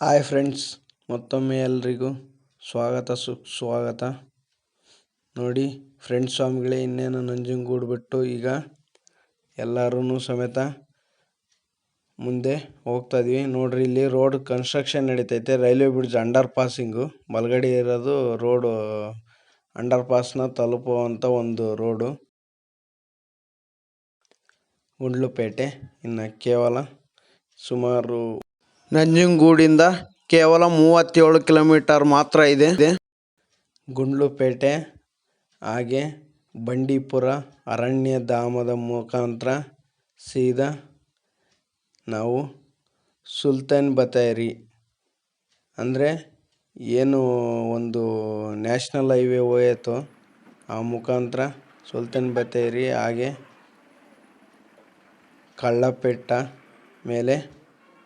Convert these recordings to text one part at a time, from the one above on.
Hi friends ಮತ್ತೊಮ್ಮೆ ಎಲ್ರಿಗೂ ಸ್ವಾಗತ ಸುಸ್ವಾಗತ ನೋಡಿ ಫ್ರೆಂಡ್ಸ್ ಸ್ವಾಮಿಗಳೇ, ಇನ್ನೇನು ನಂಜನಗೂಡು ಈಗ ಎಲ್ಲರೂ ಸಮೇತ ಮುಂದೆ ಹೋಗ್ತಾ ಇದೀವಿ. ನೋಡ್ರಿ ಇಲ್ಲಿ ರೋಡ್ ಕನ್ಸ್ಟ್ರಕ್ಷನ್ ನಡೀತೈತೆ. ರೈಲ್ವೆ ಬ್ರಿಡ್ಜ್ ಅಂಡರ್ ಪಾಸಿಂಗು ಬಲಗಡೆ ಇರೋದು ರೋಡು ಅಂಡರ್ ಪಾಸ್ನ ತಲುಪುವಂಥ ಒಂದು ರೋಡು ಗುಂಡ್ಲುಪೇಟೆ, ಇನ್ನು ಕೇವಲ ಸುಮಾರು ನಂಜನಗೂಡಿಂದ ಕೇವಲ ಮೂವತ್ತೇಳು ಕಿಲೋಮೀಟರ್ ಮಾತ್ರ ಇದೆ. ಗುಂಡ್ಲುಪೇಟೆ, ಹಾಗೆ ಬಂಡೀಪುರ ಅರಣ್ಯಧಾಮದ ಮುಖಾಂತರ ಸೀದಾ ನಾವು ಸುಲ್ತಾನ್ ಬತೇರಿ ಅಂದರೆ ಏನು ಒಂದು ನ್ಯಾಷನಲ್ ಹೈವೇ ಹೋಯಿತೋ, ಆ ಮುಖಾಂತರ ಸುಲ್ತಾನ್ ಬತೇರಿ ಹಾಗೆ ಕಳ್ಳಪೆಟ್ಟ ಮೇಲೆ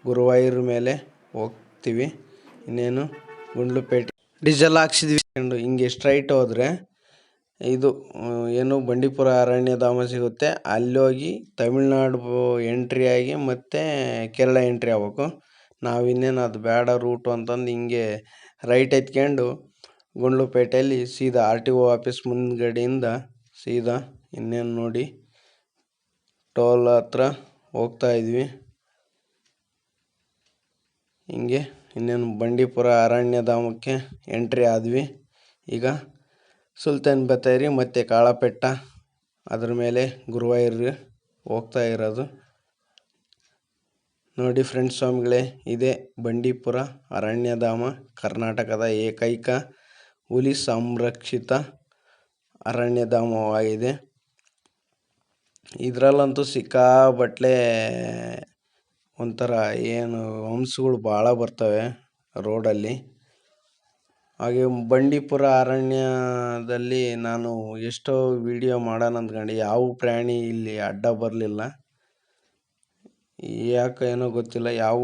ಗುರುವಾಯೂರ್ ಮೇಲೆ ಹೋಗ್ತೀವಿ. ಇನ್ನೇನು ಗುಂಡ್ಲುಪೇಟೆ ಡೀಸೆಲ್ ಹಾಕ್ಸಿದ್ವಿ. ಹಿಂಗೆ ಸ್ಟ್ರೈಟ್ ಹೋದರೆ ಇದು ಏನು ಬಂಡೀಪುರ ಅರಣ್ಯಧಾಮ ಸಿಗುತ್ತೆ. ಅಲ್ಲೋಗಿ ತಮಿಳ್ನಾಡು ಎಂಟ್ರಿ ಆಗಿ ಮತ್ತೆ ಕೇರಳ ಎಂಟ್ರಿ ಆಗ್ಬೇಕು. ನಾವು ಇನ್ನೇನು ಅದು ಬೇಡ ರೂಟು ಅಂತಂದು ಹಿಂಗೆ ರೈಟ್ ಎತ್ಕೊಂಡು ಗುಂಡ್ಲುಪೇಟೆಯಲ್ಲಿ ಸೀದಾ ಆರ್ ಟಿ ಒ ಆಫೀಸ್ ಮುಂದ್ಗಡೆಯಿಂದ ಸೀದಾ ಇನ್ನೇನು ನೋಡಿ ಟೋಲ್ ಹತ್ರ ಹೋಗ್ತಾ ಇದ್ವಿ. ಹಿಂಗೆ ಇನ್ನೇನು ಬಂಡೀಪುರ ಅರಣ್ಯಧಾಮಕ್ಕೆ ಎಂಟ್ರಿ ಆದ್ವಿ. ಈಗ ಸುಲ್ತಾನ್ ಬತ್ತೇರಿ ಮತ್ತು ಕಾಳಪೆಟ್ಟ ಅದ್ರ ಮೇಲೆ ಗುರುವಾಯೂರ್ ಹೋಗ್ತಾ ಇರೋದು. ನೋಡಿ ಫ್ರೆಂಡ್ಸ್ ಸ್ವಾಮಿಗಳೇ, ಇದೆ ಬಂಡೀಪುರ ಅರಣ್ಯಧಾಮ ಕರ್ನಾಟಕದ ಏಕೈಕ ಹುಲಿ ಸಂರಕ್ಷಿತ ಅರಣ್ಯಧಾಮವಾಗಿದೆ ಇದರಲ್ಲಂತೂ ಸಿಕ್ಕಾಪಟ್ಟೆ ಒಂಥರ ಏನು ಹಂಸಗಳು ಭಾಳ ಬರ್ತವೆ ರೋಡಲ್ಲಿ. ಹಾಗೆ ಬಂಡೀಪುರ ಅರಣ್ಯದಲ್ಲಿ ನಾನು ಎಷ್ಟೋ ವೀಡಿಯೋ ಮಾಡೋಣ ಅಂದ್ಕೊಂಡು. ಯಾವ ಪ್ರಾಣಿ ಇಲ್ಲಿ ಅಡ್ಡ ಬರಲಿಲ್ಲ. ಯಾಕೆ ಏನೋ ಗೊತ್ತಿಲ್ಲ. ಯಾವ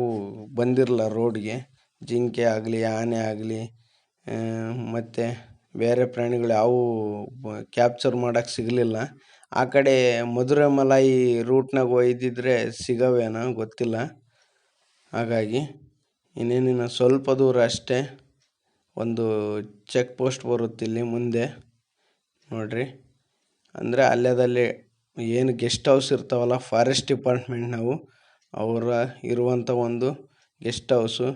ಬಂದಿರಲ್ಲ ರೋಡ್ಗೆ. ಜಿಂಕೆ ಆಗಲಿ, ಆನೆ ಆಗಲಿ ಮತ್ತು ಬೇರೆ ಪ್ರಾಣಿಗಳು ಯಾವುವು, ಕ್ಯಾಪ್ಚರ್ ಮಾಡೋಕ್ಕೆ ಸಿಗಲಿಲ್ಲ. ಆ ಕಡೆ ಮಧುರಮಲೈ ರೂಟ್ನಾಗ ಒಯ್ದಿದ್ರೆ ಸಿಗವೇನೋ ಗೊತ್ತಿಲ್ಲ. ಹಾಗಾಗಿ ಇನ್ನೇನಿನ್ನು ಸ್ವಲ್ಪ ದೂರ ಅಷ್ಟೇ ಒಂದು ಚೆಕ್ ಪೋಸ್ಟ್ ಬರುತ್ತೆ ಇಲ್ಲಿ ಮುಂದೆ. ನೋಡಿರಿ. ಅಂದರೆ ಅಲ್ಲೇದಲ್ಲಿ ಏನು ಗೆಸ್ಟ್ ಹೌಸ್ ಇರ್ತಾವಲ್ಲ ಫಾರೆಸ್ಟ್ ಡಿಪಾರ್ಟ್ಮೆಂಟ್ ನಾವು, ಅವರ ಇರುವಂಥ ಒಂದು ಗೆಸ್ಟ್ ಹೌಸು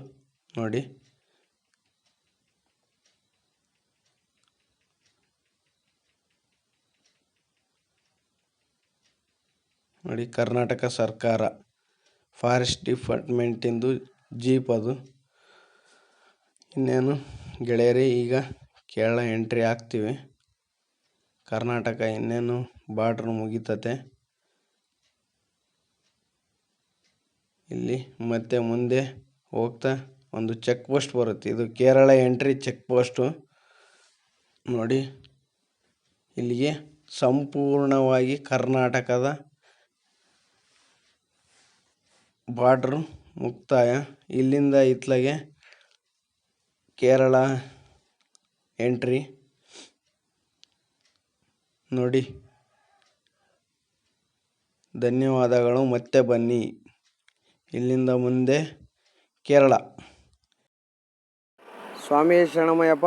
ನೋಡಿ. ನೋಡಿ, ಕರ್ನಾಟಕ ಸರ್ಕಾರ ಫಾರೆಸ್ಟ್ ಡಿಪಾರ್ಟ್ಮೆಂಟಿಂದು ಜೀಪ್ ಅದು. ಇನ್ನೇನು, ಗೆಳೆಯರೇ, ಈಗ ಕೇರಳ ಎಂಟ್ರಿ ಆಗ್ತೀವಿ. ಕರ್ನಾಟಕ ಇನ್ನೇನು ಬಾರ್ಡ್ರ್ ಮುಗಿತತೆ. ಇಲ್ಲಿ ಮತ್ತೆ ಮುಂದೆ ಹೋಗ್ತಾ ಒಂದು ಚೆಕ್ ಪೋಸ್ಟ್ ಬರುತ್ತೆ. ಇದು ಕೇರಳ ಎಂಟ್ರಿ ಚೆಕ್ ಪೋಸ್ಟು. ನೋಡಿ, ಇಲ್ಲಿಗೆ ಸಂಪೂರ್ಣವಾಗಿ ಕರ್ನಾಟಕದ ಬಾರ್ಡ್ರು ಮುಕ್ತಾಯ. ಇಲ್ಲಿಂದ ಇತ್ಲಗೆ ಕೇರಳ ಎಂಟ್ರಿ. ನೋಡಿ. ಧನ್ಯವಾದಗಳು. ಮತ್ತೆ ಬನ್ನಿ. ಇಲ್ಲಿಂದ ಮುಂದೆ ಕೇರಳ. ಸ್ವಾಮಿ ಶರಣಮಯ್ಯಪ್ಪ.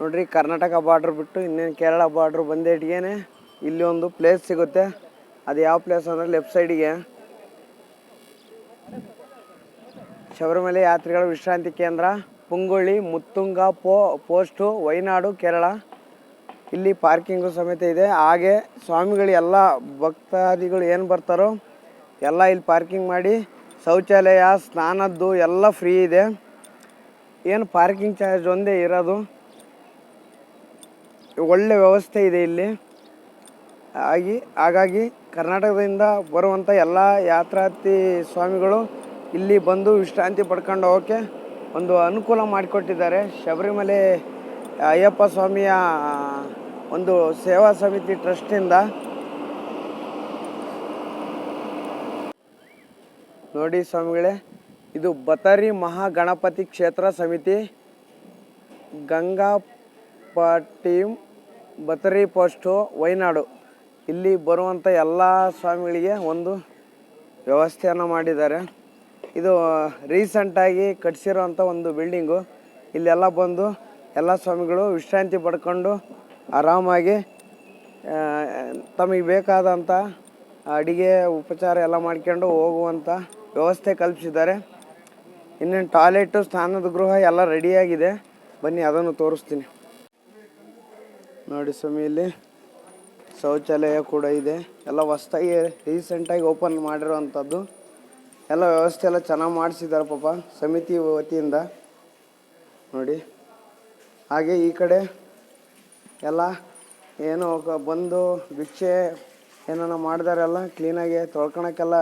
ನೋಡ್ರಿ, ಕರ್ನಾಟಕ ಬಾರ್ಡ್ರ್ ಬಿಟ್ಟು ಇನ್ನೇನು ಕೇರಳ ಬಾರ್ಡ್ರ್ ಬಂದೇಟ್ಗೆ ಇಲ್ಲಿ ಒಂದು ಪ್ಲೇಸ್ ಸಿಗುತ್ತೆ. ಅದು ಯಾವ ಪ್ಲೇಸ್ ಅಂದರೆ ಲೆಫ್ಟ್ ಸೈಡಿಗೆ ಶಬರಿಮಲೆ ಯಾತ್ರಿಗಳ ವಿಶ್ರಾಂತಿ ಕೇಂದ್ರ ಪುಂಗೊಳ್ಳಿ ಮುತ್ತುಂಗ, ಪೋ, ಪೋಸ್ಟು, ವೈನಾಡು, ಕೇರಳ. ಇಲ್ಲಿ ಪಾರ್ಕಿಂಗು ಸಮೇತ ಇದೆ. ಹಾಗೆ ಸ್ವಾಮಿಗಳು ಎಲ್ಲ ಭಕ್ತಾದಿಗಳು ಏನು ಬರ್ತಾರೋ ಎಲ್ಲ ಇಲ್ಲಿ ಪಾರ್ಕಿಂಗ್ ಮಾಡಿ, ಶೌಚಾಲಯ, ಸ್ನಾನದ್ದು ಎಲ್ಲ ಫ್ರೀ ಇದೆ. ಏನು ಪಾರ್ಕಿಂಗ್ ಚಾರ್ಜ್ ಒಂದೇ ಇರೋದು. ಒಳ್ಳೆ ವ್ಯವಸ್ಥೆ ಇದೆ ಇಲ್ಲಿ. ಆಗಿ ಹಾಗಾಗಿ ಕರ್ನಾಟಕದಿಂದ ಬರುವಂಥ ಎಲ್ಲ ಯಾತ್ರಾರ್ಥಿ ಸ್ವಾಮಿಗಳು ಇಲ್ಲಿ ಬಂದು ವಿಶ್ರಾಂತಿ ಪಡ್ಕೊಂಡು ಹೋಗೋಕ್ಕೆ ಒಂದು ಅನುಕೂಲ ಮಾಡಿಕೊಟ್ಟಿದ್ದಾರೆ. ಶಬರಿಮಲೆ ಅಯ್ಯಪ್ಪ ಸ್ವಾಮಿಯ ಒಂದು ಸೇವಾ ಸಮಿತಿ ಟ್ರಸ್ಟಿಂದ. ನೋಡಿ ಸ್ವಾಮಿಗಳೇ, ಇದು ಬತಾರಿ ಮಹಾಗಣಪತಿ ಕ್ಷೇತ್ರ ಸಮಿತಿ. ಗಂಗಾಪಟ್ಟಿಂ ಬತರಿ ಪೋಸ್ಟು ವೈನಾಡು. ಇಲ್ಲಿ ಬರುವಂಥ ಎಲ್ಲ ಸ್ವಾಮಿಗಳಿಗೆ ಒಂದು ವ್ಯವಸ್ಥೆಯನ್ನು ಮಾಡಿದ್ದಾರೆ. ಇದು ರೀಸೆಂಟಾಗಿ ಕಟ್ಸಿರೋಂಥ ಒಂದು ಬಿಲ್ಡಿಂಗು. ಇಲ್ಲೆಲ್ಲ ಬಂದು ಎಲ್ಲ ಸ್ವಾಮಿಗಳು ವಿಶ್ರಾಂತಿ ಪಡ್ಕೊಂಡು ಆರಾಮಾಗಿ ತಮಗೆ ಬೇಕಾದಂಥ ಅಡಿಗೆ, ಉಪಚಾರ ಎಲ್ಲ ಮಾಡ್ಕೊಂಡು ಹೋಗುವಂಥ ವ್ಯವಸ್ಥೆ ಕಲ್ಪಿಸಿದ್ದಾರೆ. ಇನ್ನೇನು ಟಾಯ್ಲೆಟು, ಸ್ನಾನದ ಗೃಹ ಎಲ್ಲ ರೆಡಿಯಾಗಿದೆ. ಬನ್ನಿ, ಅದನ್ನು ತೋರಿಸ್ತೀನಿ. ನೋಡಿ ಸ್ವಾಮಿ, ಇಲ್ಲಿ ಶೌಚಾಲಯ ಕೂಡ ಇದೆ. ಎಲ್ಲ ಹೊಸ್ದಾಗಿ ರೀಸೆಂಟಾಗಿ ಓಪನ್ ಮಾಡಿರೋವಂಥದ್ದು. ಎಲ್ಲ ವ್ಯವಸ್ಥೆ ಎಲ್ಲ ಚೆನ್ನಾಗಿ ಮಾಡಿಸಿದ್ದಾರೆ ಪಾಪ ಸಮಿತಿ ವತಿಯಿಂದ. ನೋಡಿ. ಹಾಗೆ ಈ ಕಡೆ ಎಲ್ಲ ಏನೋ ಬಂದು ಭಿಕ್ಷೆ ಏನಾನ ಮಾಡಿದಾರೆಲ್ಲ ಕ್ಲೀನಾಗಿ ತೊಳ್ಕೊಳಕ್ಕೆಲ್ಲ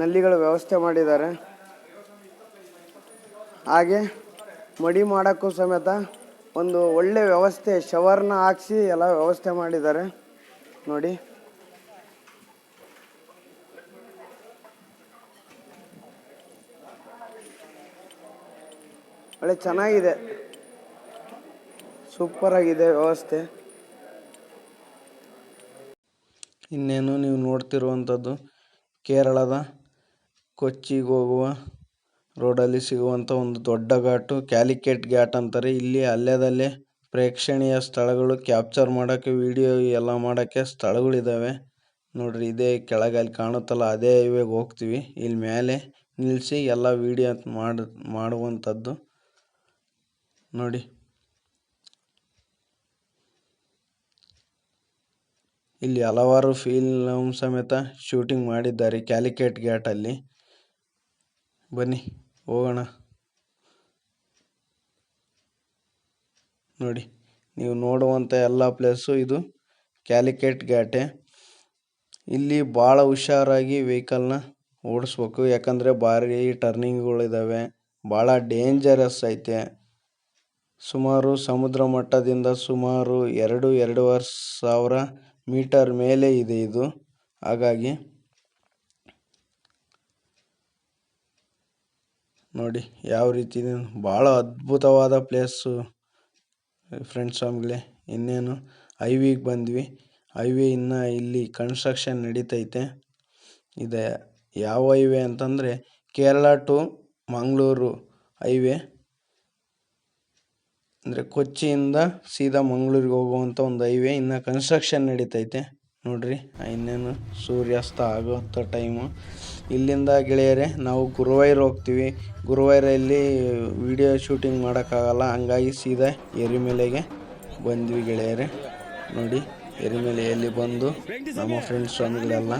ನಲ್ಲಿಗಳ ವ್ಯವಸ್ಥೆ ಮಾಡಿದ್ದಾರೆ. ಹಾಗೆ ಮಡಿ ಮಾಡೋಕ್ಕೂ ಸಮೇತ ಒಂದು ಒಳ್ಳೆ ವ್ಯವಸ್ಥೆ, ಶವರ್ನ ಹಾಕ್ಸಿ ಎಲ್ಲ ವ್ಯವಸ್ಥೆ ಮಾಡಿದ್ದಾರೆ. ನೋಡಿ. ಒಳ್ಳೆ ಚೆನ್ನಾಗಿದೆ. ಸೂಪರ್ ಆಗಿದೆ ವ್ಯವಸ್ಥೆ. ಇನ್ನೇನು ನೀವು ನೋಡ್ತಿರುವಂಥದ್ದು ಕೇರಳದ ಕೊಚ್ಚಿಗೆ ಹೋಗುವ ರೋಡಲ್ಲಿ ಸಿಗುವಂಥ ಒಂದು ದೊಡ್ಡ ಘಾಟು, ಕ್ಯಾಲಿಕೇಟ್ ಘಾಟ್ ಅಂತಾರೆ. ಇಲ್ಲಿ ಅಲ್ಲೇದಲ್ಲೇ ಪ್ರೇಕ್ಷಣೀಯ ಸ್ಥಳಗಳು ಕ್ಯಾಪ್ಚರ್ ಮಾಡೋಕ್ಕೆ, ವಿಡಿಯೋ ಎಲ್ಲ ಮಾಡೋಕ್ಕೆ ಸ್ಥಳಗಳಿದ್ದಾವೆ. ನೋಡ್ರಿ, ಇದೇ ಕೆಳಗೆ ಅಲ್ಲಿ ಕಾಣುತ್ತಲ್ಲ, ಅದೇ ಹೈವೇಗೆ ಹೋಗ್ತೀವಿ. ಇಲ್ಲಿ ಮೇಲೆ ನಿಲ್ಲಿಸಿ ಎಲ್ಲ ವಿಡಿಯೋ ಮಾಡಿ, ಮಾಡುವಂಥದ್ದು. ನೋಡಿ. ಇಲ್ಲಿ ಹಲವಾರು ಫಿಲಂ ಸಮೇತ ಶೂಟಿಂಗ್ ಮಾಡಿದ್ದಾರೆ ಕ್ಯಾಲಿಕೆಟ್ ಘಾಟಲ್ಲಿ ಬನ್ನಿ, ಹೋಗೋಣ. ನೋಡಿ, ನೀವು ನೋಡುವಂಥ ಎಲ್ಲ ಪ್ಲೇಸು ಇದು ಕ್ಯಾಲಿಕೇಟ್ ಘಾಟೆ ಇಲ್ಲಿ ಭಾಳ ಹುಷಾರಾಗಿ ವೆಹಿಕಲ್ನ ಓಡಿಸ್ಬೇಕು, ಯಾಕಂದರೆ ಭಾರಿ ಟರ್ನಿಂಗ್ಗಳಿದ್ದಾವೆ ಭಾಳ ಡೇಂಜರಸ್ ಐತೆ. ಸುಮಾರು ಸಮುದ್ರ ಮಟ್ಟದಿಂದ ಸುಮಾರು ಎರಡು, ಎರಡೂವರೆ ಸಾವಿರ ಮೀಟರ್ ಮೇಲೆ ಇದೆ ಇದು. ಹಾಗಾಗಿ ನೋಡಿ ಯಾವ ರೀತಿ ಭಾಳ ಅದ್ಭುತವಾದ ಪ್ಲೇಸು ಫ್ರೆಂಡ್ಸ್ ಸ್ವಾಮಿಗಳೇ ಇನ್ನೇನು ಹೈವೇಗೆ ಬಂದ್ವಿ. ಹೈವೇ ಇನ್ನು ಇಲ್ಲಿ ಕನ್ಸ್ಟ್ರಕ್ಷನ್ ನಡೀತೈತೆ. ಇದೆ ಯಾವ ಹೈವೇ ಅಂತಂದರೆ ಕೇರಳ ಟು ಮಂಗಳೂರು ಹೈವೇ. ಅಂದರೆ ಕೊಚ್ಚಿಯಿಂದ ಸೀದಾ ಮಂಗಳೂರಿಗೆ ಹೋಗುವಂಥ ಒಂದು ಹೈವೇ ಇನ್ನು ಕನ್ಸ್ಟ್ರಕ್ಷನ್ ನಡೀತೈತೆ. ನೋಡ್ರಿ ಇನ್ನೇನು ಸೂರ್ಯಾಸ್ತ ಆಗುವಂಥ ಟೈಮು ಇಲ್ಲಿಂದ ಗೆಳೆಯರೆ, ನಾವು ಗುರುವಾಯೂರ್ ಹೋಗ್ತೀವಿ. ಗುರುವಾಯೂರಲ್ಲಿ ವಿಡಿಯೋ ಶೂಟಿಂಗ್ ಮಾಡೋಕ್ಕಾಗಲ್ಲ. ಹಂಗಾಗಿ ಸೀದಾ ಎರಿಮೆಲೆಗೆ ಬಂದ್ವಿ ಗೆಳೆಯರೆ. ನೋಡಿ ಎರಿಮೆಲೆಯಲ್ಲಿ ಬಂದು ನಮ್ಮ ಫ್ರೆಂಡ್ಸ್ ಸ್ವಾಮಿಗಳೆಲ್ಲ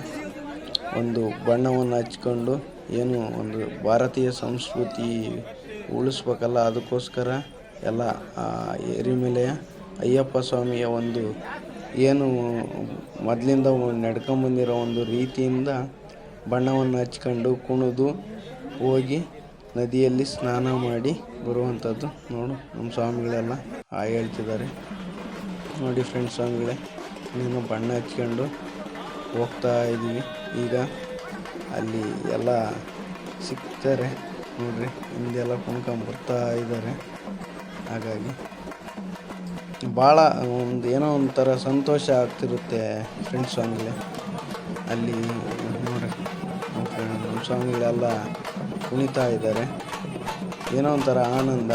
ಒಂದು ಬಣ್ಣವನ್ನು ಹಚ್ಕೊಂಡು, ಏನು ಒಂದು ಭಾರತೀಯ ಸಂಸ್ಕೃತಿ ಉಳಿಸ್ಬೇಕಲ್ಲ, ಅದಕ್ಕೋಸ್ಕರ ಎಲ್ಲ, ಆ, ಎರಿಮೆಲೆಯ ಅಯ್ಯಪ್ಪ ಸ್ವಾಮಿಯ ಒಂದು ಏನು ಮೊದಲಿಂದ ನಡ್ಕೊಂಬಂದಿರೋ ಒಂದು ರೀತಿಯಿಂದ ಬಣ್ಣವನ್ನು ಹಚ್ಕೊಂಡು ಕುಣಿದು ಹೋಗಿ ನದಿಯಲ್ಲಿ ಸ್ನಾನ ಮಾಡಿ ಬರುವಂಥದ್ದು ನೋಡು, ನಮ್ಮ ಸ್ವಾಮಿಗಳೆಲ್ಲ ಹೇಳ್ತಿದ್ದಾರೆ. ನೋಡಿ ಫ್ರೆಂಡ್ಸ್ ಸ್ವಾಮಿಗಳೇ, ನೀನು ಬಣ್ಣ ಹಚ್ಕೊಂಡು ಹೋಗ್ತಾ ಇದ್ದೀವಿ. ಈಗ ಅಲ್ಲಿ ಎಲ್ಲ ಸಿಗ್ತಾರೆ ನೋಡ್ರಿ, ಹಿಂದೆಲ್ಲ ಕುಣ್ಕೊಂಬರ್ತಾ ಇದ್ದಾರೆ. ಹಾಗಾಗಿ ಭಾಳ ಒಂದು ಏನೋ ಒಂಥರ ಸಂತೋಷ ಆಗ್ತಿರುತ್ತೆ ಫ್ರೆಂಡ್ಸ್ ಸಾಂಗ್ಲೆ ಅಲ್ಲಿ ನೋಡಿ ನಮ್ಮ ಸ್ವಾಮಿಗಳೆಲ್ಲ ಕುಣಿತಾ ಇದ್ದಾರೆ. ಏನೋ ಒಂಥರ ಆನಂದ,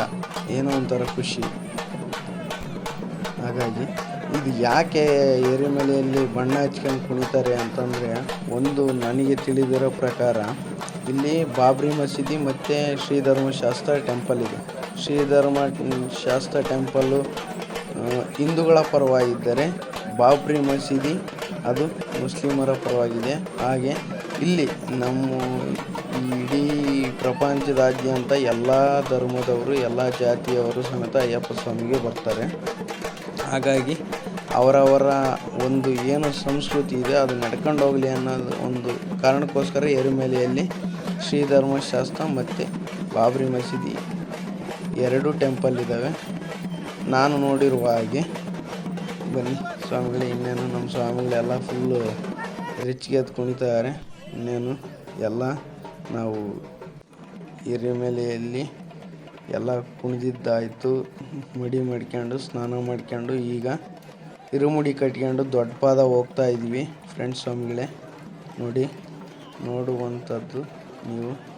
ಏನೋ ಒಂಥರ ಖುಷಿ. ಹಾಗಾಗಿ ಇದು ಯಾಕೆ ಎರಿಮಲೆಯಲ್ಲಿ ಬಣ್ಣ ಹಚ್ಕೊಂಡು ಕುಣಿತಾರೆ ಅಂತಂದರೆ, ಒಂದು ನನಗೆ ತಿಳಿದಿರೋ ಪ್ರಕಾರ ಇಲ್ಲಿ ಬಾಬ್ರಿ ಮಸೀದಿ ಮತ್ತು ಶ್ರೀ ಧರ್ಮಶಾಸ್ತ್ರ ಟೆಂಪಲ್ ಇದೆ. ಶ್ರೀ ಧರ್ಮ ಶಾಸ್ತ್ರ ಟೆಂಪಲ್ಲು ಹಿಂದೂಗಳ ಪರವಾಗಿದ್ದರೆ ಬಾಬ್ರಿ ಮಸೀದಿ ಅದು ಮುಸ್ಲಿಮರ ಪರವಾಗಿದೆ. ಹಾಗೆ ಇಲ್ಲಿ ನಮ್ಮ ಇಡೀ ಪ್ರಪಂಚದಾದ್ಯಂತ ಎಲ್ಲ ಧರ್ಮದವರು, ಎಲ್ಲ ಜಾತಿಯವರು ಸಮೇತ ಅಯ್ಯಪ್ಪ ಸ್ವಾಮಿಗೆ ಬರ್ತಾರೆ. ಹಾಗಾಗಿ ಅವರವರ ಒಂದು ಏನು ಸಂಸ್ಕೃತಿ ಇದೆ, ಅದು ನಡ್ಕೊಂಡು ಹೋಗಲಿ ಅನ್ನೋದು ಒಂದು ಕಾರಣಕ್ಕೋಸ್ಕರ ಎರುಮೆಲೆಯಲ್ಲಿ ಶ್ರೀ ಧರ್ಮಶಾಸ್ತ್ರ ಮತ್ತು ಬಾಬ್ರಿ ಮಸೀದಿ ಎರಡು ಟೆಂಪಲ್ ಇದ್ದಾವೆ. ನಾನು ನೋಡಿರುವ ಹಾಗೆ. ಬನ್ನಿ, ಸ್ವಾಮಿಗಳೇ, ಇನ್ನೇನು ನಮ್ಮ ಸ್ವಾಮಿಗಳೆಲ್ಲ ಫುಲ್ಲು ರಿಚ್ಗೆ ಎದ್ದು ಕುಣಿತಾರೆ ಇನ್ನೇನು ಎಲ್ಲ ನಾವು ಹಿರಿಮೆಲೆಯಲ್ಲಿ ಎಲ್ಲ ಕುಣಿದಿದ್ದಾಯಿತು. ಮಡಿ ಮಾಡ್ಕೊಂಡು, ಸ್ನಾನ ಮಾಡ್ಕೊಂಡು, ಈಗ ಇರುಮುಡಿ ಕಟ್ಕೊಂಡು ದೊಡ್ಡ ಪಾದ ಹೋಗ್ತಾ ಇದ್ವಿ ಫ್ರೆಂಡ್ಸ್ ಸ್ವಾಮಿಗಳೇ, ನೋಡಿ, ನೋಡುವಂಥದ್ದು ನೀವು.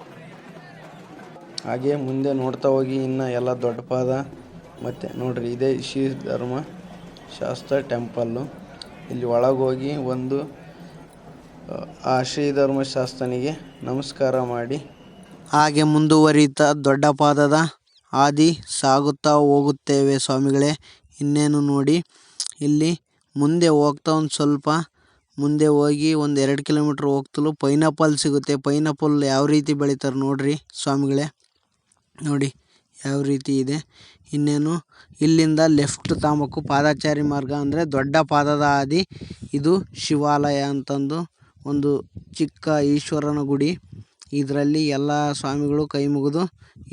ಹಾಗೆ ಮುಂದೆ ನೋಡ್ತಾ ಹೋಗಿ ಇನ್ನು ಎಲ್ಲ ದೊಡ್ಡ ಪಾದ ಮತ್ತು ನೋಡ್ರಿ ಇದೇ ಶ್ರೀ ಧರ್ಮ ಶಾಸ್ತ್ರ ಟೆಂಪಲ್ಲು ಇಲ್ಲಿ ಒಳಗೆ ಹೋಗಿ ಒಂದು, ಆ ಶ್ರೀ ಧರ್ಮಶಾಸ್ತ್ರನಿಗೆ ನಮಸ್ಕಾರ ಮಾಡಿ. ಹಾಗೆ ಮುಂದುವರಿತಾ ದೊಡ್ಡ ಪಾದದ ಹಾದಿ ಸಾಗುತ್ತಾ ಹೋಗುತ್ತೇವೆ ಸ್ವಾಮಿಗಳೇ. ಇನ್ನೇನು ನೋಡಿ, ಇಲ್ಲಿ ಮುಂದೆ ಹೋಗ್ತಾ ಒಂದು ಸ್ವಲ್ಪ, ಮುಂದೆ ಹೋಗಿ ಒಂದು ಎರಡು ಕಿಲೋಮೀಟ್ರ್ ಹೋಗ್ತಲೂ ಪೈನಾಪಲ್ ಸಿಗುತ್ತೆ. ಪೈನಾಪಲ್ ಯಾವ ರೀತಿ ಬೆಳಿತಾರೆ ನೋಡ್ರಿ ಸ್ವಾಮಿಗಳೇ. ನೋಡಿ, ಯಾವ ರೀತಿ ಇದೆ. ಇನ್ನೇನು, ಇಲ್ಲಿಂದ ಲೆಫ್ಟ್ ತಾಂಬಕು ಪಾದಚಾರಿ ಮಾರ್ಗ ಅಂದರೆ ದೊಡ್ಡ ಪಾದದ ಹಾದಿ ಇದು ಶಿವಾಲಯ ಅಂತಂದು ಒಂದು ಚಿಕ್ಕ ಈಶ್ವರನ ಗುಡಿ. ಇದರಲ್ಲಿ ಎಲ್ಲ ಸ್ವಾಮಿಗಳು ಕೈ ಮುಗಿದು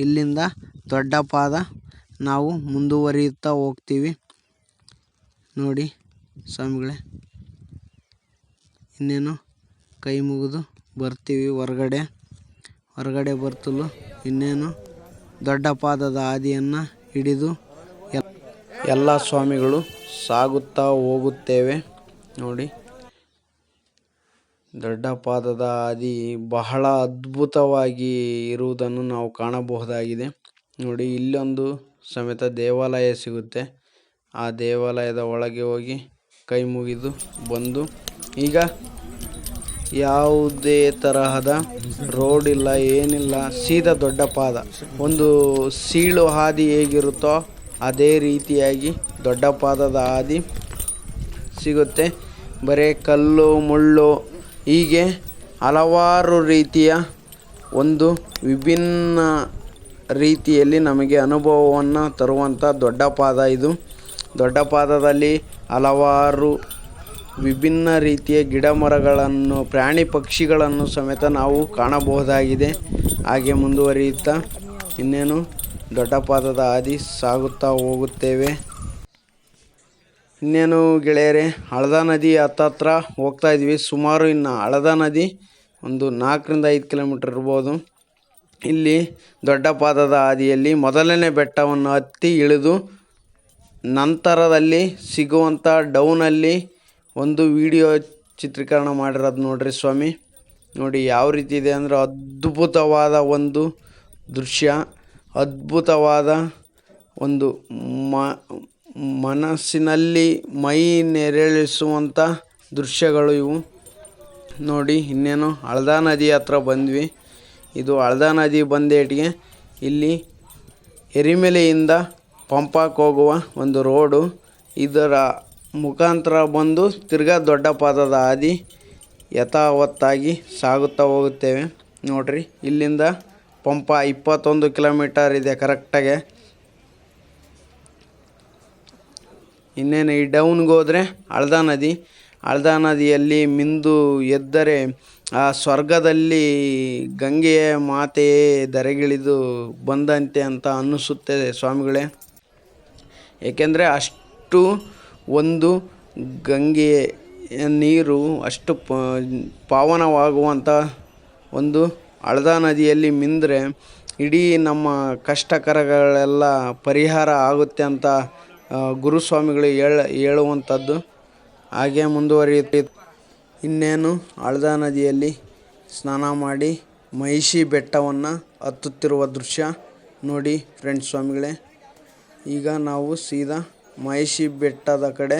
ಇಲ್ಲಿಂದ ದೊಡ್ಡ ಪಾದ ನಾವು ಮುಂದುವರಿಯುತ್ತಾ ಹೋಗ್ತೀವಿ. ನೋಡಿ ಸ್ವಾಮಿಗಳೇ, ಇನ್ನೇನು, ಕೈ ಮುಗಿದು ಬರ್ತೀವಿ ಹೊರಗಡೆ. ಹೊರಗಡೆ ಬರ್ತಲು ಇನ್ನೇನು ದೊಡ್ಡ ಪಾದದ ಹಾದಿಯನ್ನು ಹಿಡಿದು ಎಲ್ಲ ಸ್ವಾಮಿಗಳು ಸಾಗುತ್ತಾ ಹೋಗುತ್ತೇವೆ. ನೋಡಿ. ದೊಡ್ಡ ಪಾದದ ಹಾದಿ ಬಹಳ ಅದ್ಭುತವಾಗಿ ಇರುವುದನ್ನು ನಾವು ಕಾಣಬಹುದಾಗಿದೆ. ನೋಡಿ, ಇಲ್ಲೊಂದು ಸಮೇತ ದೇವಾಲಯ ಸಿಗುತ್ತೆ. ಆ ದೇವಾಲಯದ ಒಳಗೆ ಹೋಗಿ ಕೈ ಮುಗಿದು ಬಂದು ಈಗ ಯಾವುದೇ ತರಹದ ರೋಡ್ ಇಲ್ಲ, ಏನಿಲ್ಲ, ಸೀದಾ ದೊಡ್ಡ ಪಾದ. ಒಂದು ಸೀಳು ಹಾದಿ ಹೇಗಿರುತ್ತೋ ಅದೇ ರೀತಿಯಾಗಿ ದೊಡ್ಡ ಪಾದದ ಹಾದಿ ಸಿಗುತ್ತೆ. ಬರೀ ಕಲ್ಲು, ಮುಳ್ಳು, ಹೀಗೆ ಹಲವಾರು ರೀತಿಯ ಒಂದು ವಿಭಿನ್ನ ರೀತಿಯಲ್ಲಿ ನಮಗೆ ಅನುಭವವನ್ನು ತರುವಂಥ ದೊಡ್ಡ ಪಾದ ಇದು. ದೊಡ್ಡ ಪಾದದಲ್ಲಿ ಹಲವಾರು ವಿಭಿನ್ನ ರೀತಿಯ ಗಿಡ ಮರಗಳನ್ನು ಪ್ರಾಣಿ ಪಕ್ಷಿಗಳನ್ನು ಸಮೇತ ನಾವು ಕಾಣಬಹುದಾಗಿದೆ. ಹಾಗೆ ಮುಂದುವರಿಯುತ್ತಾ ಇನ್ನೇನು ದೊಡ್ಡ ಪಾದದ ಹಾದಿ ಸಾಗುತ್ತಾ ಹೋಗುತ್ತೇವೆ. ಇನ್ನೇನು ಗೆಳೆಯರೆ, ಹಳದ ನದಿ ಹತ್ತತ್ರ ಹೋಗ್ತಾ ಇದ್ವಿ. ಸುಮಾರು ಇನ್ನು ಹಳದ ನದಿ ಒಂದು ನಾಲ್ಕರಿಂದ ಐದು ಕಿಲೋಮೀಟ್ರ್ ಇರ್ಬೋದು. ಇಲ್ಲಿ ದೊಡ್ಡ ಪಾದದ ಹಾದಿಯಲ್ಲಿ ಮೊದಲನೇ ಬೆಟ್ಟವನ್ನು ಹತ್ತಿ ಇಳಿದು ನಂತರದಲ್ಲಿ ಸಿಗುವಂಥ ಡೌನಲ್ಲಿ ಒಂದು ವಿಡಿಯೋ ಚಿತ್ರೀಕರಣ ಮಾಡಿರೋದು ನೋಡ್ರಿ ಸ್ವಾಮಿ. ನೋಡಿ ಯಾವ ರೀತಿ ಇದೆ ಅಂದರೆ ಅದ್ಭುತವಾದ ಒಂದು ದೃಶ್ಯ, ಅದ್ಭುತವಾದ ಒಂದು ಮ, ಮನಸ್ಸಿನಲ್ಲಿ ಮೈ ನೆರಳಿಸುವಂಥ ದೃಶ್ಯಗಳು ಇವು. ನೋಡಿ ಇನ್ನೇನು ಹಳದಾ ನದಿ ಹತ್ರ ಬಂದ್ವಿ. ಇದು ಹಳದಾ ನದಿ ಬಂದೇಟಿಗೆ ಇಲ್ಲಿ ಎರಿಮೆಲೆಯಿಂದ ಪಂಪಾಕ್ ಹೋಗುವ ಒಂದು ರೋಡು. ಇದರ ಮುಖಾಂತರ ಬಂದು ತಿರ್ಗಾ ದೊಡ್ಡ ಪಾದದ ಹಾದಿ ಯಥಾವತ್ತಾಗಿ ಸಾಗುತ್ತಾ ಹೋಗುತ್ತೇವೆ. ನೋಡ್ರಿ, ಇಲ್ಲಿಂದ ಪಂಪ ಇಪ್ಪತ್ತೊಂದು ಕಿಲೋಮೀಟರ್ ಇದೆ ಕರೆಕ್ಟಾಗೆ. ಇನ್ನೇನು, ಈ ಡೌನ್ಗೆ ಹೋದರೆ ಅಳ್ದ ನದಿ. ಅಳ್ದ ನದಿಯಲ್ಲಿ ಮಿಂದು ಎದ್ದರೆ ಆ ಸ್ವರ್ಗದಲ್ಲಿ ಗಂಗೆಯ ಮಾತೆಯೇ ಧರೆಗಿಳಿದು ಬಂದಂತೆ ಅಂತ ಅನ್ನಿಸುತ್ತದೆ ಸ್ವಾಮಿಗಳೇ. ಏಕೆಂದರೆ ಅಷ್ಟು ಒಂದು ಗಂಗೆಯ ನೀರು ಅಷ್ಟು ಪ ಪಾವನವಾಗುವಂಥ ಒಂದು ಹಳ್ದ ನದಿಯಲ್ಲಿ ಮಿಂದರೆ ಇಡೀ ನಮ್ಮ ಕಷ್ಟಕರಗಳೆಲ್ಲ ಪರಿಹಾರ ಆಗುತ್ತೆ ಅಂತ ಗುರುಸ್ವಾಮಿಗಳು ಹೇಳ, ಹೇಳುವಂಥದ್ದು. ಹಾಗೆ ಮುಂದುವರಿಯುತ್ತೆ. ಇನ್ನೇನು ಹಳ್ದ ನದಿಯಲ್ಲಿ ಸ್ನಾನ ಮಾಡಿ ಮಹಿಷಿ ಬೆಟ್ಟವನ್ನು ಹತ್ತುತ್ತಿರುವ ದೃಶ್ಯ ನೋಡಿ ಫ್ರೆಂಡ್ಸ್ ಸ್ವಾಮಿಗಳೇ. ಈಗ ನಾವು ಸೀದಾ ಮಹಿಷಿ ಬೆಟ್ಟದ ಕಡೆ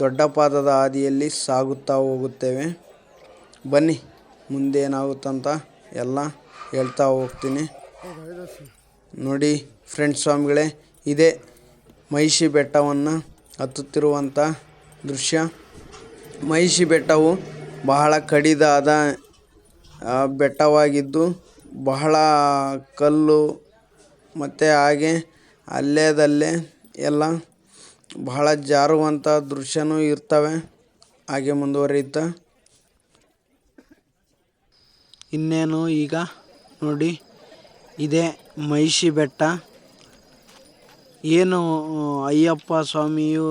ದೊಡ್ಡಪಾದದ ಹಾದಿಯಲ್ಲಿ ಸಾಗುತ್ತಾ ಹೋಗುತ್ತೇವೆ. ಬನ್ನಿ ಮುಂದೇನಾಗುತ್ತಂತ ಎಲ್ಲ ಹೇಳ್ತಾ ಹೋಗ್ತೀನಿ. ನೋಡಿ ಫ್ರೆಂಡ್ಸ್ ಸ್ವಾಮಿಗಳೇ, ಇದೇ ಮಹಿಷಿ ಬೆಟ್ಟವನ್ನು ಹತ್ತುತ್ತಿರುವಂಥ ದೃಶ್ಯ. ಮಹಿಷಿ ಬೆಟ್ಟವು ಬಹಳ ಕಡಿದಾದ ಬೆಟ್ಟವಾಗಿದ್ದು ಬಹಳ ಕಲ್ಲು ಮತ್ತು ಹಾಗೆ ಅಲ್ಲೇದಲ್ಲೇ ಎಲ್ಲ ಬಹಳ ಜಾರುವಂಥ ದೃಶ್ಯನೂ ಇರ್ತವೆ. ಹಾಗೆ ಮುಂದುವರಿಯುತ್ತಾ. ಇನ್ನೇನು ಈಗ ನೋಡಿ, ಇದೆ ಮಹಿಷಿ ಬೆಟ್ಟ. ಏನು ಅಯ್ಯಪ್ಪ ಸ್ವಾಮಿಯು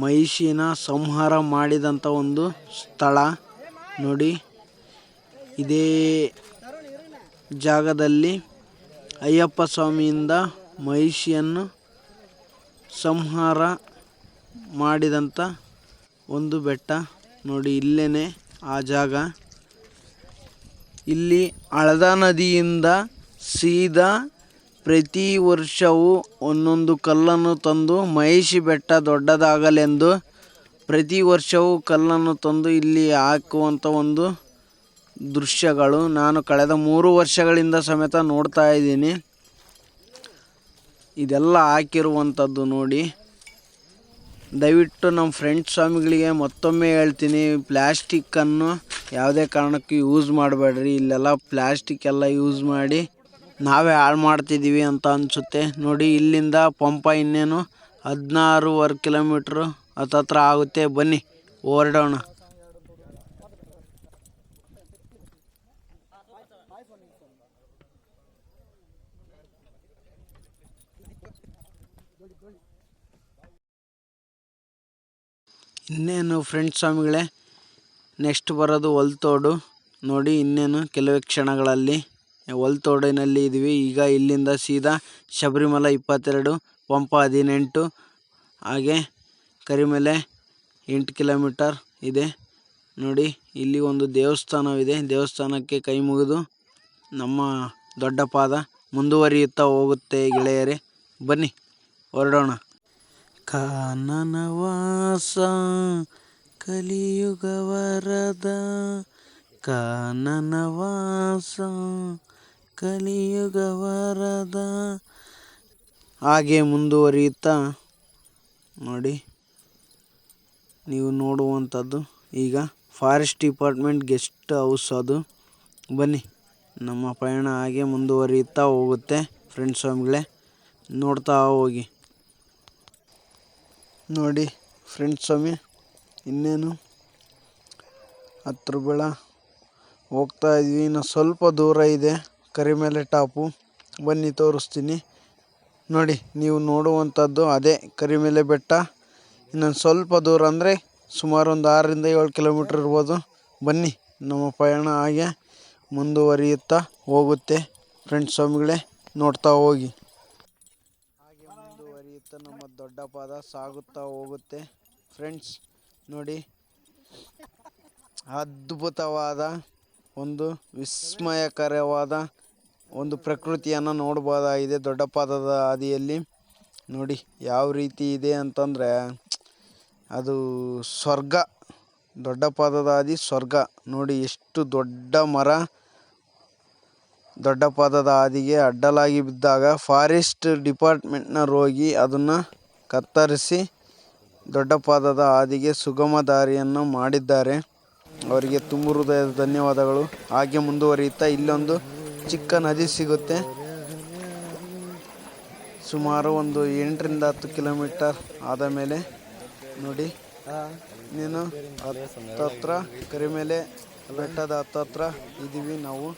ಮಹಿಷಿನ ಸಂಹಾರ ಮಾಡಿದಂಥ ಒಂದು ಸ್ಥಳ ನೋಡಿ. ಇದೇ ಜಾಗದಲ್ಲಿ ಅಯ್ಯಪ್ಪ ಸ್ವಾಮಿಯಿಂದ ಮಹಿಷಿಯನ್ನು ಸಂಹಾರ ಮಾಡಿದಂಥ ಒಂದು ಬೆಟ್ಟ ನೋಡಿ ಇಲ್ಲೇ ಆ ಜಾಗ. ಇಲ್ಲಿ ಹಳದ ನದಿಯಿಂದ ಸೀದಾ ಪ್ರತಿ ವರ್ಷವೂ ಒಂದೊಂದು ಕಲ್ಲನ್ನು ತಂದು ಮಹಿಷಿ ಬೆಟ್ಟ ದೊಡ್ಡದಾಗಲೆಂದು ಪ್ರತಿ ವರ್ಷವೂ ಕಲ್ಲನ್ನು ತಂದು ಇಲ್ಲಿ ಹಾಕುವಂಥ ಒಂದು ದೃಶ್ಯಗಳು. ನಾನು ಕಳೆದ ಮೂರು ವರ್ಷಗಳಿಂದ ಸಮೇತ ನೋಡ್ತಾ ಇದ್ದೀನಿ. ಇದೆಲ್ಲ ಹಾಕಿರುವಂಥದ್ದು ನೋಡಿ. ದಯವಿಟ್ಟು ನಮ್ಮ ಫ್ರೆಂಡ್ ಸ್ವಾಮಿಗಳಿಗೆ ಮತ್ತೊಮ್ಮೆ ಹೇಳ್ತೀನಿ ಪ್ಲ್ಯಾಸ್ಟಿಕ್ಕನ್ನು ಯಾವುದೇ ಕಾರಣಕ್ಕೂ ಯೂಸ್ ಮಾಡಬೇಡ್ರಿ. ಇಲ್ಲೆಲ್ಲ ಪ್ಲ್ಯಾಸ್ಟಿಕ್ ಎಲ್ಲ ಯೂಸ್ ಮಾಡಿ ನಾವೇ ಹಾಳು ಮಾಡ್ತಿದ್ದೀವಿ ಅಂತ ಅನಿಸುತ್ತೆ. ನೋಡಿ, ಇಲ್ಲಿಂದ ಪಂಪ ಇನ್ನೇನು ಹದಿನಾರೂವರೆ ಕಿಲೋಮೀಟ್ರು ಹತ್ತತ್ರ ಆಗುತ್ತೆ. ಬನ್ನಿ ಹೊರಡೋಣ ಇನ್ನೇನು ಫ್ರೆಂಡ್ ಸ್ವಾಮಿಗಳೇ ನೆಕ್ಸ್ಟ್ ಬರೋದು ಹೊಲ್ತೋಡು. ನೋಡಿ ಇನ್ನೇನು ಕೆಲವೇ ಕ್ಷಣಗಳಲ್ಲಿ ಹೊಲ್ತೋಡಿನಲ್ಲಿ ಇದ್ದೀವಿ. ಈಗ ಇಲ್ಲಿಂದ ಸೀದಾ ಶಬರಿಮಲ ಇಪ್ಪತ್ತೆರಡು, ಪಂಪ ಹದಿನೆಂಟು, ಹಾಗೆ ಕರಿಮಲೆ ಎಂಟು ಕಿಲೋಮೀಟರ್ ಇದೆ. ನೋಡಿ, ಇಲ್ಲಿ ಒಂದು ದೇವಸ್ಥಾನವಿದೆ. ದೇವಸ್ಥಾನಕ್ಕೆ ಕೈ ಮುಗಿದು ನಮ್ಮ ದೊಡ್ಡ ಪಾದ ಮುಂದುವರಿಯುತ್ತಾ ಹೋಗುತ್ತೆ ಗೆಳೆಯರೇ. ಬನ್ನಿ. ಹೊರಡೋಣ. ಕಾನನವಾಸ ಕಲಿಯುಗವರದ ಕಾನನವಾಸ ಕಲಿಯುಗವರದ ಹಾಗೆ ಮುಂದುವರಿಯುತ್ತಾ ನೋಡಿ. ನೀವು ನೋಡುವಂಥದ್ದು ಈಗ ಫಾರೆಸ್ಟ್ ಡಿಪಾರ್ಟ್ಮೆಂಟ್ ಗೆಸ್ಟ್ ಹೌಸ್ ಅದು. ಬನ್ನಿ ನಮ್ಮ ಪಯಣ ಹಾಗೆ ಮುಂದುವರಿಯುತ್ತಾ ಹೋಗುತ್ತೆ. ಫ್ರೆಂಡ್ಸ್ ಸ್ವಾಮಿಗಳೇ ನೋಡ್ತಾ ಹೋಗಿ. ನೋಡಿ ಫ್ರೆಂಡ್ಸ್ ಸ್ವಾಮಿ, ಇನ್ನೇನು? ಹತ್ರ ಬೆಳ ಹೋಗ್ತಾ ಇದ್ವಿ. ಇನ್ನು ಸ್ವಲ್ಪ ದೂರ ಇದೆ. ಕರಿಮೇಲೆ ಟಾಪು. ಬನ್ನಿ, ತೋರಿಸ್ತೀನಿ. ನೋಡಿ, ನೀವು ನೋಡುವಂಥದ್ದು ಅದೇ ಕರಿಮೇಲೆ ಬೆಟ್ಟ. ಇನ್ನೊಂದು ಸ್ವಲ್ಪ ದೂರ ಅಂದರೆ ಸುಮಾರು ಒಂದು ಆರರಿಂದ ಏಳು ಕಿಲೋಮೀಟ್ರ್ ಇರ್ಬೋದು. ಬನ್ನಿ, ನಮ್ಮ ಪಯಣ ಹಾಗೆ ಮುಂದುವರಿಯುತ್ತಾ ಹೋಗುತ್ತೆ. ಫ್ರೆಂಡ್ಸ್ ಸ್ವಾಮಿಗಳೇ, ನೋಡ್ತಾ ಹೋಗಿ ಹಾಗೆ ಮುಂದುವರಿಯುತ್ತಾ ನಮ್ಮ ದೊಡ್ಡ ಪಾದ ಸಾಗುತ್ತಾ ಹೋಗುತ್ತೆ. ಫ್ರೆಂಡ್ಸ್, ನೋಡಿ. ಅದ್ಭುತವಾದ ಒಂದು ವಿಸ್ಮಯಕರವಾದ ಒಂದು ಪ್ರಕೃತಿಯನ್ನು ನೋಡ್ಬೋದಾಗಿದೆ ದೊಡ್ಡ ಪಾದದ ಹಾದಿಯಲ್ಲಿ. ನೋಡಿ, ಯಾವ ರೀತಿ ಇದೆ ಅಂತಂದರೆ, ಅದು ಸ್ವರ್ಗ. ದೊಡ್ಡ ಪಾದದ ಹಾದಿ ಸ್ವರ್ಗ. ನೋಡಿ, ಎಷ್ಟು ದೊಡ್ಡ ಮರ ದೊಡ್ಡ ಪಾದದ ಹಾದಿಗೆ ಅಡ್ಡಲಾಗಿ ಬಿದ್ದಾಗ ಫಾರೆಸ್ಟ್ ಡಿಪಾರ್ಟ್ಮೆಂಟ್ನವ್ರು ಹೋಗಿ ಅದನ್ನು ಕತ್ತರಿಸಿ ದೊಡ್ಡ ಪಾದದ ಹಾದಿಗೆ ಸುಗಮ ದಾರಿಯನ್ನು ಮಾಡಿದ್ದಾರೆ. ಅವರಿಗೆ ತುಂಬ ಹೃದಯದ ಧನ್ಯವಾದಗಳು. ಹಾಗೆ ಮುಂದುವರಿಯುತ್ತಾ ಇಲ್ಲೊಂದು ಚಿಕ್ಕ ನದಿ ಸಿಗುತ್ತೆ. ಸುಮಾರು ಒಂದು ಎಂಟರಿಂದ ಹತ್ತು ಕಿಲೋಮೀಟರ್ ಆದ ಮೇಲೆ ನೋಡಿ. ನೀನು ಹತ್ತತ್ರ ಕರಿಮೇಲೆ ಬೆಟ್ಟದ ಹತ್ತತ್ರ ಇದ್ದೀವಿ ನಾವು.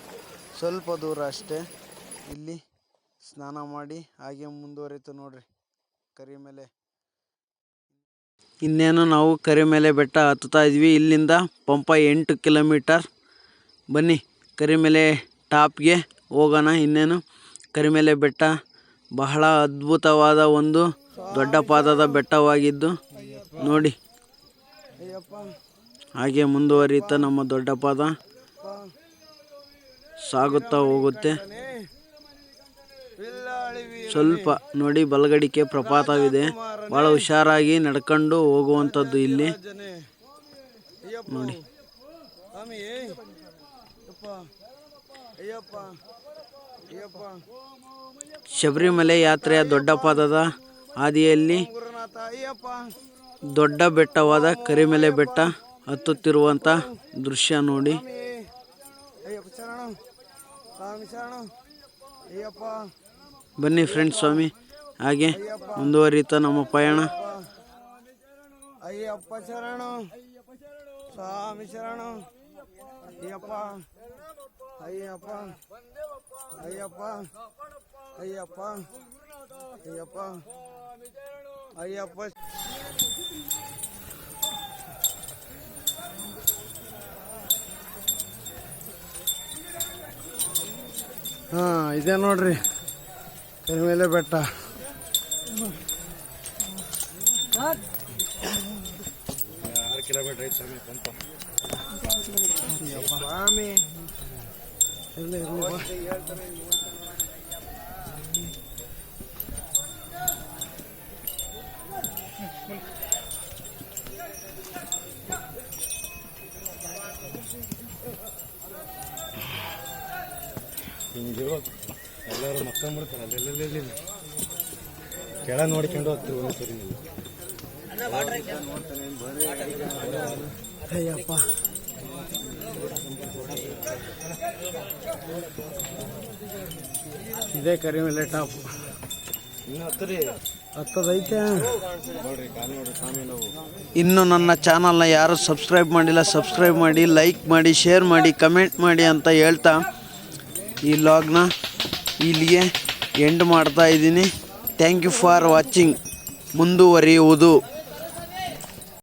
ಸ್ವಲ್ಪ ದೂರ ಅಷ್ಟೇ. ಇಲ್ಲಿ ಸ್ನಾನ ಮಾಡಿ ಹಾಗೆ ಮುಂದುವರಿತು ನೋಡ್ರಿ. ಕರಿಮೇಲೆ ಇನ್ನೇನು ನಾವು ಕರಿಮೇಲೆ ಬೆಟ್ಟ ಹತ್ತುತ್ತಾ ಇದ್ವಿ. ಇಲ್ಲಿಂದ ಪಂಪ ಎಂಟು ಕಿಲೋಮೀಟರ್. ಬನ್ನಿ ಕರಿಮೇಲೆ ಟಾಪ್ಗೆ ಹೋಗೋಣ. ಇನ್ನೇನು ಕರಿಮೇಲೆ ಬೆಟ್ಟ ಬಹಳ ಅದ್ಭುತವಾದ ಒಂದು ದೊಡ್ಡ ಪಾದದ ಬೆಟ್ಟವಾಗಿದ್ದು ನೋಡಿ. ಹಾಗೆ ಮುಂದುವರಿಯುತ್ತಾ ನಮ್ಮ ದೊಡ್ಡ ಪಾದ ಸಾಗುತ್ತಾ ಹೋಗುತ್ತೆ. ಸ್ವಲ್ಪ ನೋಡಿ ಬಲಗಡಿಕೆ ಪ್ರಪಾತವಿದೆ. ಬಹಳ ಹುಷಾರಾಗಿ ನಡ್ಕೊಂಡು ಹೋಗುವಂತದ್ದು ಇಲ್ಲಿ. ನೋಡಿ. ಶಬರಿಮಲೆ ಯಾತ್ರೆಯ ದೊಡ್ಡ ಪಾದದ ಹಾದಿಯಲ್ಲಿ ದೊಡ್ಡ ಬೆಟ್ಟವಾದ ಕರಿಮಲೆ ಬೆಟ್ಟ ಹತ್ತುತ್ತಿರುವಂಥ ದೃಶ್ಯ ನೋಡಿ. ಅಯ್ಯಪ್ಪ. ಬನ್ನಿ ಫ್ರೆಂಡ್ಸ್ ಸ್ವಾಮಿ. ಹಾಗೆ ಮುಂದುವರಿತ ನಮ್ಮ ಪಯಣ. ಅಯ್ಯಪ್ಪ ಶರಣ. ಸ್ವಾಮಿ ಶರಣ. ಅಯ್ಯಪ್ಪ. ಅಯ್ಯಪ್ಪ. ಅಯ್ಯಪ್ಪ. ಅಯ್ಯಪ್ಪ. ಅಯ್ಯಪ್ಪ. ಅಯ್ಯಪ್ಪ. ಹಾಂ, ಇದೆ ನೋಡ್ರಿ. फिर मेरे बेटा ಕಿಲೋಮೀಟರ್ ಐತೆ ಸ್ವಾಮಿ ಪಂಪ ಸ್ವಾಮಿ ಇರಲಿ ಇರಲಿ ಹಿಂಗೆ ಎಲ್ಲರೂ ಮಕ್ಕಂಬಿಡ್ತಾರೆ ಅಲ್ಲೆಲ್ಲೆಲ್ಲಿ ಕೆಳ ನೋಡ್ಕೊಂಡು ಹೋಗ್ತೀವಿ ಒಂದ್ಸರಿ ನೀವು ಅಯ್ಯಪ್ಪ. ಇದೇ ಕರಿಮೆಲೆ ಟಾಪ್. ಇನ್ನು ನನ್ನ ಚಾನಲ್ನ ಯಾರು ಸಬ್ಸ್ಕ್ರೈಬ್ ಮಾಡಿಲ್ಲ ಸಬ್ಸ್ಕ್ರೈಬ್ ಮಾಡಿ ಲೈಕ್ ಮಾಡಿ ಶೇರ್ ಮಾಡಿ ಕಮೆಂಟ್ ಮಾಡಿ ಅಂತ ಹೇಳ್ತಾ ಈ ಲಾಗ್ನ ಇಲ್ಲಿಗೆ ಎಂಡ್ ಮಾಡ್ತಾ ಇದ್ದೀನಿ. ಥ್ಯಾಂಕ್ ಯು ಫಾರ್ ವಾಚಿಂಗ್ ಮುಂದುವರಿಯುವುದು.